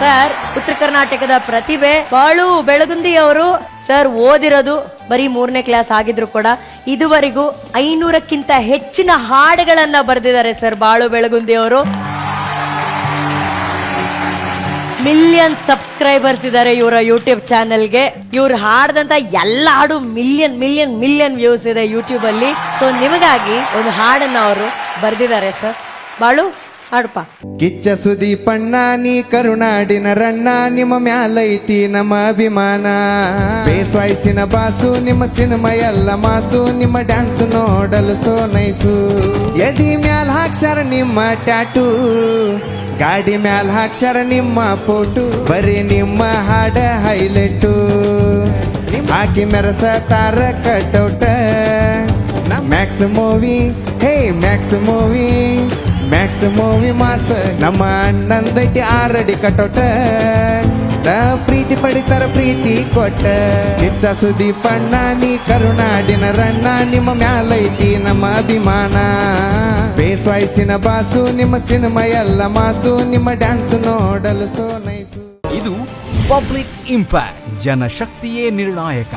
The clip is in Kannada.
ಸರ್, ಉತ್ತರ ಕರ್ನಾಟಕದ ಪ್ರತಿಭೆ ಬಾಳು ಬೆಳಗುಂದಿ ಅವರು ಸರ್, ಓದಿರೋದು ಬರೀ ಮೂರನೇ ಕ್ಲಾಸ್ ಆಗಿದ್ರು ಕೂಡ. ಇದುವರೆಗೂ ಐನೂರಕ್ಕಿಂತ ಹೆಚ್ಚಿನ ಹಾಡುಗಳನ್ನ ಬರೆದಿದ್ದಾರೆ ಸರ್ ಬಾಳು ಬೆಳಗುಂದಿ ಅವರು ಮಿಲಿಯನ್ ಸಬ್ಸ್ಕ್ರೈಬರ್ಸ್ ಇದ್ದಾರೆ ಇವರ ಯೂಟ್ಯೂಬ್ ಚಾನೆಲ್ಗೆ. ಇವ್ರು ಹಾಡ್ದಂತ ಎಲ್ಲ ಹಾಡು ಮಿಲಿಯನ್ ಮಿಲಿಯನ್ ಮಿಲಿಯನ್ ವ್ಯೂಸ್ ಇದೆ ಯೂಟ್ಯೂಬ್ ಅಲ್ಲಿ ಸೊ ನಿಮಗಾಗಿ ಒಂದು ಹಾಡನ್ನ ಅವರು ಬರೆದಿದ್ದಾರೆ ಸರ್. ಬಾಳು ಹಾಡುಪ್ಪ. ಕಿಚ್ಚ ಸುದೀಪಣ್ಣ ನೀ ಕರುಣಾಡಿನ ರಣ್ಣ, ನಿಮ್ಮ ಮ್ಯಾಲೈತಿ ನಮ್ಮ ಅಭಿಮಾನ. ಬೇಸ್ವಾಯ್ಸಿನ ಬಾಸು, ನಿಮ್ಮ ಸಿನಿಮಾ ಎಲ್ಲ ಮಾಸು, ನಿಮ್ಮ ಡ್ಯಾನ್ಸ್ ನೋಡಲು ಸೋ ನೈಸು. ಎದಿ ಮ್ಯಾಲ ಹಾಕ್ಷರ ನಿಮ್ಮ ಟ್ಯಾಟೂ, ಗಾಡಿ ಮ್ಯಾಲ ಹಾಕ್ಷರ ನಿಮ್ಮ ಫೋಟು, ಬರೀ ನಿಮ್ಮ ಹಾಡ ಹೈಲೈಟು. ಹಾಕಿ ಮೆರಸ ತಾರ ಕಟೌಟ. Max movie, hey Max movie. Max movie ಮಾಸ ನಮ್ಮ ಅಣ್ಣಂದೈತಿ ಆರಡಿ ಕಟೋಟ ಪ್ರೀತಿ ಪಡಿತಾರ ಪ್ರೀತಿ ಕೊಟ್ಟ. ಕಿಚ್ಚ ಸುದೀಪಣ್ಣ ನೀ ಕರುಣಾಡಿನ ರಣ್ಣ, ನಿಮ್ಮ ಮ್ಯಾಲೈತಿ ನಮ್ಮ ಅಭಿಮಾನ. ಬೇಸ್ವಾಯ್ಸಿನ ಬಾಸು, ನಿಮ್ಮ ಸಿನಿಮಾ ಎಲ್ಲ ಮಾಸು, ನಿಮ್ಮ ಡ್ಯಾನ್ಸ್ ನೋಡಲು ಸೋ ನೈಸು. ಇದು ಪಬ್ಲಿಕ್ ಇಂಪ್ಯಾಕ್ಟ್, ಜನಶಕ್ತಿಯೇ ನಿರ್ಣಾಯಕ.